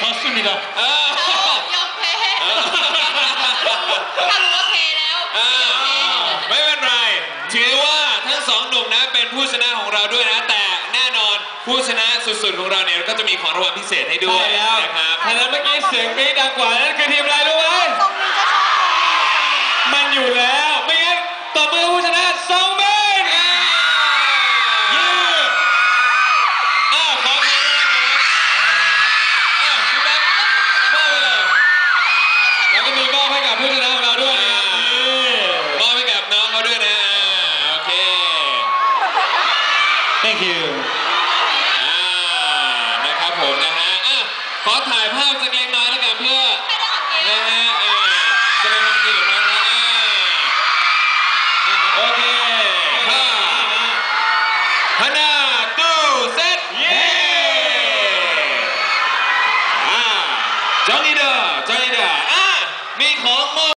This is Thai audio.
이깁니다. เออย อมแพ้ถ้ารู้ว่าแพ้แล้ว เออไม่เป็นไร ถือว่าทั้งสองหนุ่มนะเป็นผู้ชนะของเราด้วยนะ แต่แน่นอนผู้ชนะสุดๆของเราเนี่ยก็จะมีของรางวัลพิเศษให้ด้วย ใช่แล้ว นะครับ ถ้านั้นเมื่อกี้เสียงกรี๊ดดังกว่านั่นคือทีมอะไรรู้ไหม ทรงนี้จะชอบทรงนี้ มันอยู่แล้ ว มีมอบให้กับผู้ชนะของเราด้วยนะครับนี่มอบให้กับน้องเขาด้วยนะอ่าโอเค thank you อ่านะครับผมนะฮะอะขอถ่ายภาพสักเล็กน้อยแล้วกันเพื่อไม่ได้ออกเกมนะฮะอ่าแสดงความยินดีกับน้องนะอ่าโอเคห้าฮันนาตู้เซตเย้อ่าจอห์นนี่เดอร์จอห์นนี่เดอร์